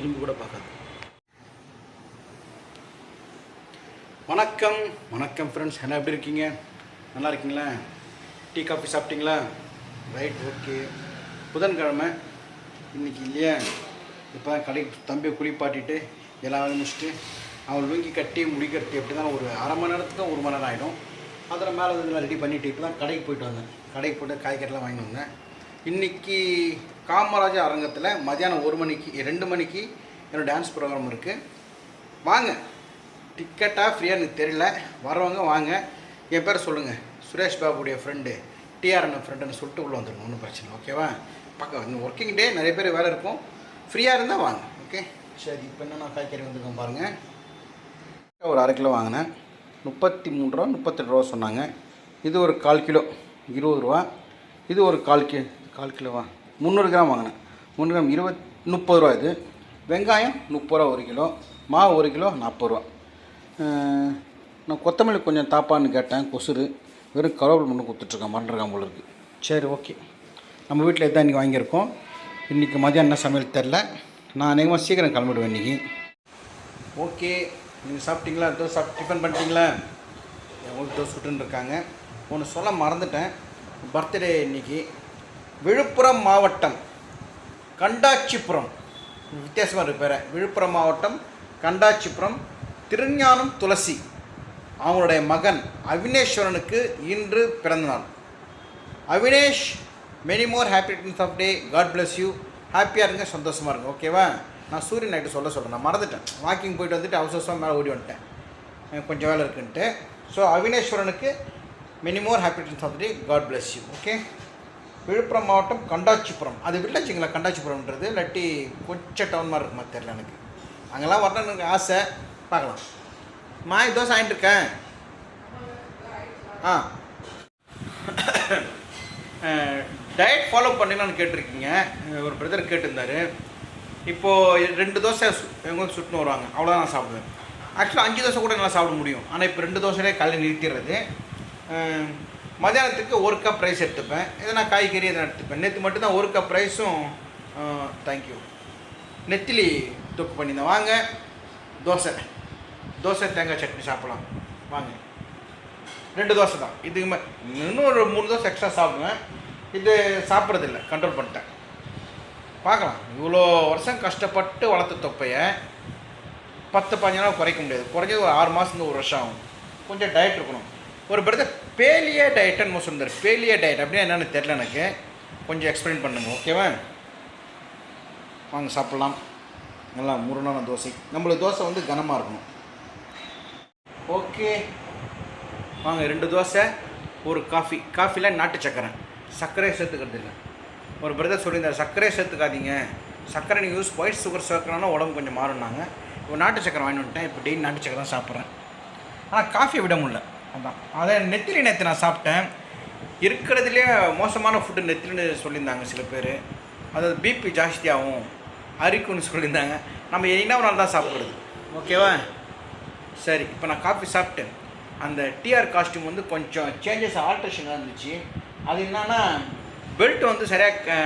திரும்பி கூட பார்க்காது. வணக்கம். வணக்கம் ஃப்ரெண்ட்ஸ் என்ன எப்படி இருக்கீங்க? நல்லா இருக்கீங்களா? டீ காஃபி சாப்பிட்டீங்களா? ரைட் ஓகே புதன்கிழமை. இன்னைக்கு இல்லையா? இப்போ தான் கடைக்கு தம்பியை குளிப்பாட்டிட்டு எல்லா வேலையும் முடிச்சுட்டு அவன் லுங்கி கட்டி முடிக்கிறது எப்படி தான் ஒரு அரை மணி நேரத்துக்கு ஒரு மணி நேரம் ஆகிடும் அதில் மேலே வந்து ரெடி பண்ணிவிட்டு இப்போ தான் கடைக்கு போயிட்டு வந்தேன். கடைக்கு போய்ட்டு காய்கறிலாம் வாங்கி வந்தேன். இன்னைக்கு காமராஜர் அரங்கத்தில் மதியானம் ஒரு மணிக்கு ரெண்டு மணிக்கு என்னோடய டான்ஸ் ப்ரோக்ராம் இருக்குது வாங்க. டிக்கெட்டாக ஃப்ரீயாக எனக்கு தெரியல. வரவங்க வாங்க. என் பேர் சொல்லுங்கள் சுரேஷ் பாபுடைய ஃப்ரெண்டு டிஆர்என் ஃப்ரெண்டுன்னு சொல்லிட்டு உள்ளே வந்துடணும் ஒன்றும் பிரச்சனை ஓகேவா பக்கம் இந்த ஒர்க்கிங் டே நிறைய பேர் வேலை இருக்கும். ஃப்ரீயாக இருந்தால் வாங்க. ஓகே சரி இப்போ என்ன நான் காய்கறி வந்துருக்கோம் பாருங்கள் ஒரு அரை கிலோ வாங்கினேன். முப்பத்தி மூணு ரூபா முப்பத்தெட்டு ரூபா சொன்னாங்க. இது ஒரு கால் கிலோ இருபது ரூபா. இது ஒரு கால் கி கால் கிலோவா? முந்நூறு கிராம் வாங்கினேன். முந்நூறு கிராம் இருபத் முப்பது ரூபா இது. வெங்காயம் முப்பது ரூபா ஒரு கிலோ. மாவு ஒரு கிலோ நாற்பது ரூபா. நான் கொத்தமல்லி கொஞ்சம் தாப்பான்னு கேட்டேன் கொசுறு. வெறும் கருவேப்பிலை மட்டும் கொடுத்துட்ருக்கேன் மறந்துருக்கான் போல இருக்குது சரி ஓகே. நம்ம வீட்டில் இதான் இன்றைக்கி வாங்கியிருக்கோம். இன்றைக்கி மதியம் என்ன சமையல் தெரில. நான் அநேகமாக சீக்கிரம் கிளம்பிடுவேன் இன்றைக்கி ஓகே. நீங்கள் சாப்பிட்டீங்களா? தோசை சாப்பிட்டு டிஃபன் பண்ணிட்டீங்களா? உங்களுக்கு தோசை சுட்டுன்னு இருக்காங்க. ஒன்று சொல்ல மறந்துட்டேன். பர்த்டே இன்னைக்கு. விழுப்புரம் மாவட்டம் கண்டாச்சிபுரம். வித்தியாசமாக இருக்கு விழுப்புரம் மாவட்டம் கண்டாச்சிபுரம் திருஞானம் துளசி. அவங்களுடைய மகன் அவினேஸ்வரனுக்கு இன்று பிறந்தநாள் Avinesh many more happy returns of day God bless you ஹாப்பியாக இருங்க சந்தோஷமாக இருங்க ஓகேவா நான் சூரியன் நைட்டு சொல்ல சொல்கிறேன் நான் மறந்துட்டேன். வாக்கிங் போயிட்டு வந்துட்டு அவசரமாக மேலே ஓடி வந்துட்டேன். கொஞ்சம் வேலை இருக்குன்ட்டு. So அவினேஸ்வரனுக்கு many more happy returns of day God bless you okay Villupuram மாவட்டம் கண்டாச்சிபுரம். அது வில்லேஜுங்களா? கண்டாச்சிபுரம்ன்றது. இல்லாட்டி கொஞ்சம் டவுன் மாதிரி இருக்குமா தெரில எனக்கு. அங்கெல்லாம் வரணும்னு எனக்கு ஆசை. பார்க்கலாம். மா தோசை சாயின்ட்டுருக்கேன் ஆ. டயட் ஃபாலோ பண்ணலான்னு கேட்டிருக்கீங்க. ஒரு பிரதர் கேட்டிருந்தார். இப்போது ரெண்டு தோசை சு- எங்க சுட்டுன்னு வருவாங்க. அவ்வளோதான் நான் சாப்பிடுவேன். ஆக்சுவலாக அஞ்சு தோசை கூட நல்லா சாப்பிட முடியும். ஆனால் இப்போ ரெண்டு தோசையிலே காலையில் நிறுத்திடுறது மதியானத்துக்கு மத்தியானத்துக்கு ஒரு கப் ரைஸ் எடுத்துப்பேன். எதனா காய்கறி எதனா எடுத்துப்பேன். நேற்று மட்டும்தான் ஒரு கப் ரைஸும் தேங்க்யூ நெத்திலி தொக்கு பண்ணியிருந்தேன். வாங்க தோசை. தோசை தேங்காய் சட்னி சாப்பிடலாம். வாங்க. ரெண்டு தோசை தான். இதுக்கு மே இன்னும் ஒரு மூணு தோசை எக்ஸ்ட்ரா சாப்பிடுவேன். இது சாப்பிட்றதில்ல. கண்ட்ரோல் பண்ணிட்டேன். பார்க்கலாம். இவ்வளோ வருஷம் கஷ்டப்பட்டு வளர்த்த தொப்பையை பத்து பதினஞ்சு நாள் குறைக்க முடியாது. குறைஞ்சது ஒரு ஆறு மாதத்துக்கு ஒரு வருஷம் ஆகும். கொஞ்சம் டயட் இருக்கணும். ஒரு பிரதர் பேலியே டயட்னு சொன்னார் பேலியே டயட் அப்படின்னா என்னென்னு தெரில எனக்கு. கொஞ்சம் எக்ஸ்பிளைன் பண்ணுங்க ஓகேவா வாங்க சாப்பிட்லாம். நல்லா முருணான தோசை. நம்மளுக்கு தோசை வந்து கனமாக இருக்கணும். ஓகே வாங்க ரெண்டு தோசை ஒரு காஃபி காஃபியில் நாட்டு சக்கரை. சர்க்கரையை சேர்த்துக்கிறது இல்லை. ஒரு பிரதர் சொல்லியிருந்தார் சர்க்கரையை சேர்த்துக்காதீங்க. சர்க்கரை நீங்கள் யூஸ் ஒயிட் சுகர் சேர்க்கணும்னா உடம்பு கொஞ்சம் மாறுனாங்க இப்போ நாட்டு சக்கரை வாங்கிட்டு வந்துட்டேன். இப்போ டெய்லி நாட்டு சக்கரை தான் சாப்பிட்றேன். ஆனால் காஃபியை விட முடியல. அதான். அதை நெத்திலி நேற்று நான் சாப்பிட்டேன். இருக்கிறதுலே மோசமான ஃபுட்டு நெத்திலின்னு சொல்லியிருந்தாங்க சில பேர். அதாவது பிபி ஜாஸ்தியாகும் அரிக்குன்னு சொல்லியிருந்தாங்க. நம்ம என்ன ஒரு நாள் தான் சாப்பிட்றது. ஓகேவா? சரி இப்போ நான் காஃபி சாப்பிட்டேன். அந்த டிஆர் காஸ்ட்யூம் வந்து கொஞ்சம் சேஞ்சஸ் ஆல்ட்ரேஷனாக இருந்துச்சு. அது என்னன்னா பெல்ட் வந்து சரியாக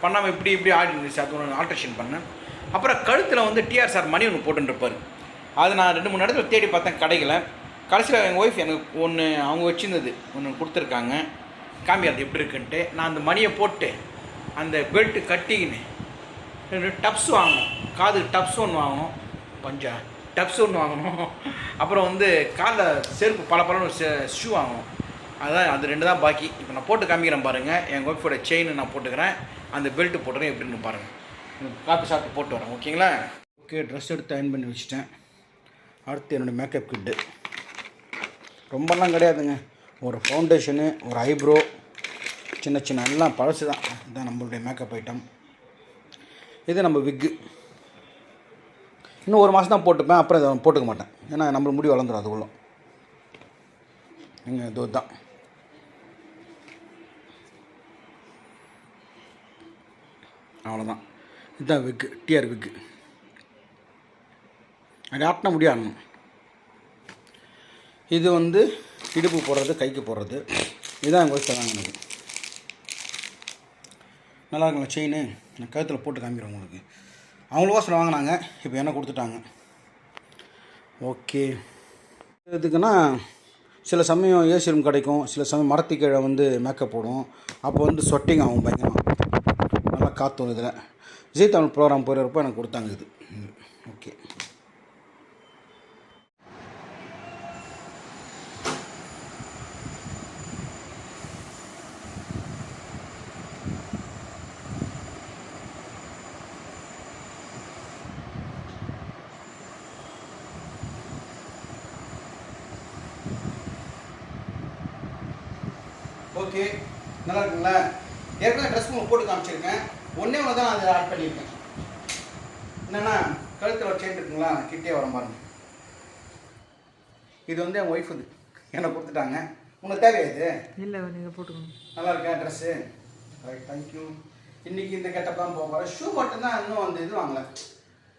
பண்ணாமல் இப்படி இப்படி ஆடி இருந்துச்சு. அது ஒன்று ஆல்ட்ரேஷன் பண்ணேன். அப்புறம் கழுத்தில் வந்து டிஆர் சார் மணி ஒன்று போட்டுருப்பார் அது நான் ரெண்டு மூணு இடத்துல தேடி பார்த்தேன் கடைகளை. கடைசியில் எங்கள் ஒய்ஃப் எனக்கு ஒன்று அவங்க வச்சுருந்தது. ஒன்று கொடுத்துருக்காங்க. காமி அது எப்படி இருக்குன்ட்டு நான் அந்த மணியை போட்டு அந்த பெல்ட்டு கட்டிக்கின்னு ரெண்டு டப்ஸ் வாங்கணும். காது டப்ஸ் ஒன்று வாங்கணும். பஞ்சா டப்ஸ் ஒன்று வாங்கணும். அப்புறம் வந்து காலில் செருப்பு பல பல ஷூ வாங்கணும். அதான் அது ரெண்டு தான் பாக்கி. இப்போ நான் போட்டு காமிக்கிறேன் பாருங்கள் என் ஒய்ஃபோட செயின் நான் போட்டுக்கிறேன். அந்த பெல்ட்டு போட்டுறேன் எப்படின்னு பாருங்கள் காப்பி சாப்பிட்டு போட்டு வரேன் ஓகேங்களா ஓகே ட்ரெஸ் எடுத்து அயன் பண்ணி வச்சுட்டேன். அடுத்து என்னோடய மேக்கப் கிட்டு ரொம்பலாம் கிடையாதுங்க. ஒரு ஃபவுண்டேஷனு ஒரு ஐப்ரோ சின்ன சின்ன எல்லாம் பழசு தான். இதுதான் நம்மளுடைய மேக்கப் ஐட்டம் இது நம்ம விக்கு இன்னும் ஒரு மாதம் தான் போட்டுப்பேன் அப்புறம் இதை போட்டுக்க மாட்டேன். ஏன்னா நம்ம முடி வளர்ந்துடும் அதுக்குள்ள. எங்கள் இது தான் அவ்வளோதான் இதுதான் விக்கு டிஆர் விக்கு அது ஆட்டின முடியாடணும் இது வந்து இடுப்பு போடுறது கைக்கு போடுறது. இதுதான் எங்கள் ஒய்ஃப் தாங்க எனக்கு நல்லா இருக்குங்களா செயின் நான் கழுத்தில் போட்டு காமிக்கிறேன் உங்களுக்கு. அவங்களுக்கோசரம் வாங்கினாங்க இப்போ என்ன கொடுத்துட்டாங்க? ஓகே இதுக்குன்னா சில சமயம் ஏசி ரூம் கிடைக்கும் சில சமயம் மரத்து கீழே வந்து மேக்கப் போடும். அப்போ வந்து சொட்டிங் ஆகும் பயங்கரமாக நல்லா காற்று இதில். ஜி தமிழ் ப்ரோக்ராம் போகிறப்போ எனக்கு கொடுத்தாங்க இது ம், ஓகே ஓகே நல்லா இருக்குங்களா ஏற்கனவே ட்ரெஸ் உங்களுக்கு போட்டு காமிச்சிருக்கேன். ஒன்றே ஒன்று தான் நான் அதில் ஆட் பண்ணியிருக்கேன். என்னென்னா கழுத்தில் ஒரு செயின் இருக்குங்களா? கிட்டே வர பாருங்க. இது வந்து என் ஒய்ஃப் இது எனக்கு கொடுத்துட்டாங்க. உனக்கு தேவையா இது? இல்லை நீங்கள் போட்டுக்கோங்க. நல்லா இருக்கா ட்ரெஸ்ஸு ரைட் தேங்க்யூ இன்றைக்கி இந்த கெட்டப் தான் போக போகிறேன் ஷூ மட்டும்தான் இன்னும் அந்த இது வாங்கலை.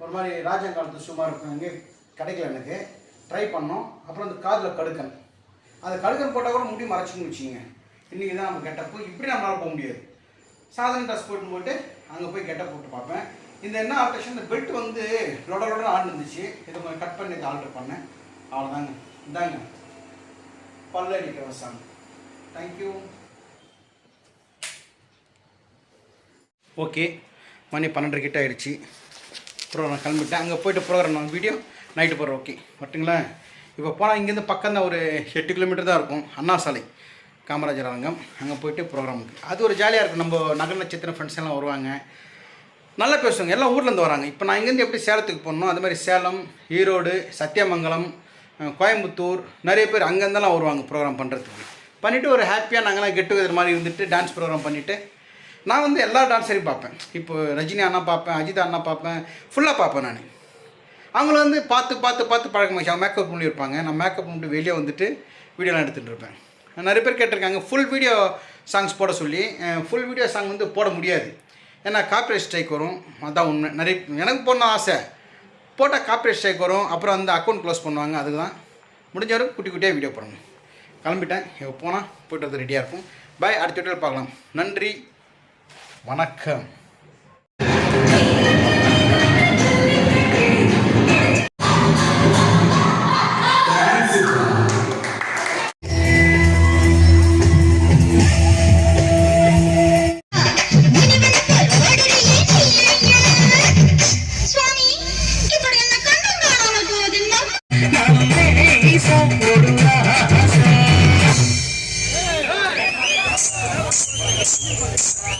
ஒரு மாதிரி ராஜா காலத்து ஷூ மாதிரி இருக்கும். அங்கே கிடைக்கல எனக்கு. ட்ரை பண்ணோம். அப்புறம் அந்த காதில் கடுக்கன். அந்த கடுக்கன் போட்டால் கூட முடி மறைச்சின்னு வச்சிங்க இன்றைக்கி தான் நம்ம கெட்டப்பு இப்படி நம்மளால் போக முடியாது. சாதாரண ட்ரெஸ் போட்டு போட்டு அங்கே போய் கெட்டப் போட்டு பார்ப்பேன். இந்த என்ன ஆல்ட்ரேஷன் இந்த பெல்ட் வந்து லொட லொட ஆடு இருந்துச்சு. இதை கொஞ்சம் கட் பண்ணி இதை ஆல்ட்ரு பண்ணேன். அவ்வளோதாங்க இந்தாங்க. பல்லடிக்கிற சாங் தேங்க்யூ ஓகே மணி பன்னெண்டு கிட்ட ஆயிடுச்சு. ப்ரோக்ராம் கிளம்பிட்டேன். அங்கே போயிட்டு ப்ரோக்ராம் நான் வீடியோ நைட்டு போடுறேன் ஓகே வரட்டுங்களா இப்போ போனால் இங்கேருந்து பக்கம் தான் ஒரு எட்டு கிலோமீட்டர் தான் இருக்கும். அண்ணா சாலை காமராஜர் அரங்கம். அங்கே போயிட்டு ப்ரோக்ராமுக்கு அது ஒரு ஜாலியாக இருக்கும். நம்ம நகர் நட்சத்திரம் ஃப்ரெண்ட்ஸ் எல்லாம் வருவாங்க. நல்லா பேசுவாங்க. எல்லாம் ஊர்லேருந்து வராங்க. இப்போ நான் இங்கேருந்து எப்படி சேலத்துக்கு போகணும் அது மாதிரி சேலம் ஈரோடு சத்தியமங்கலம் கோயம்புத்தூர் நிறைய பேர் அங்கேருந்தெல்லாம் வருவாங்க ப்ரோக்ராம் பண்ணுறதுக்கு பண்ணிவிட்டு ஒரு ஹாப்பியாக நாங்களாம் கெட் டுகெதர் மாதிரி இருந்துட்டு டான்ஸ் ப்ரோக்ராம் பண்ணிவிட்டு நான் வந்து எல்லா டான்ஸரையும் பார்ப்பேன். இப்போ ரஜினி அண்ணா பார்ப்பேன் அஜித் அண்ணா பார்ப்பேன் ஃபுல்லாக பார்ப்பேன் நான். அவங்கள வந்து பார்த்து பார்த்து பார்த்து பழக்கமாச்சு அவங்க மேக்கப் பண்ணி இருப்பாங்க. நான் மேக்கப் பண்ணிட்டு வெளியே வந்துட்டு வீடியோலாம் எடுத்துகிட்டு இருப்பேன். நிறைய பேர் கேட்டிருக்காங்க ஃபுல் வீடியோ சாங்ஸ் போட சொல்லி. ஃபுல் வீடியோ சாங் வந்து போட முடியாது. ஏன்னா காப்பிரைட் ஸ்ட்ரைக் வரும். அதான் உண்மை. நிறைய எனக்கு போடணும் ஆசை. போட்டால் காப்பிரைட் ஸ்ட்ரைக் வரும். அப்புறம் அந்த அக்கௌண்ட் க்ளோஸ் பண்ணுவாங்க. அதுக்கு தான் முடிஞ்ச வரைக்கும் குட்டி குட்டியாக வீடியோ போடணும். கிளம்பிட்டேன். இப்போ போனால் போய்ட்டு வந்து ரெடியாக இருக்கும் பாய் அடுத்த வீட்டில் பார்க்கலாம். நன்றி. வணக்கம்.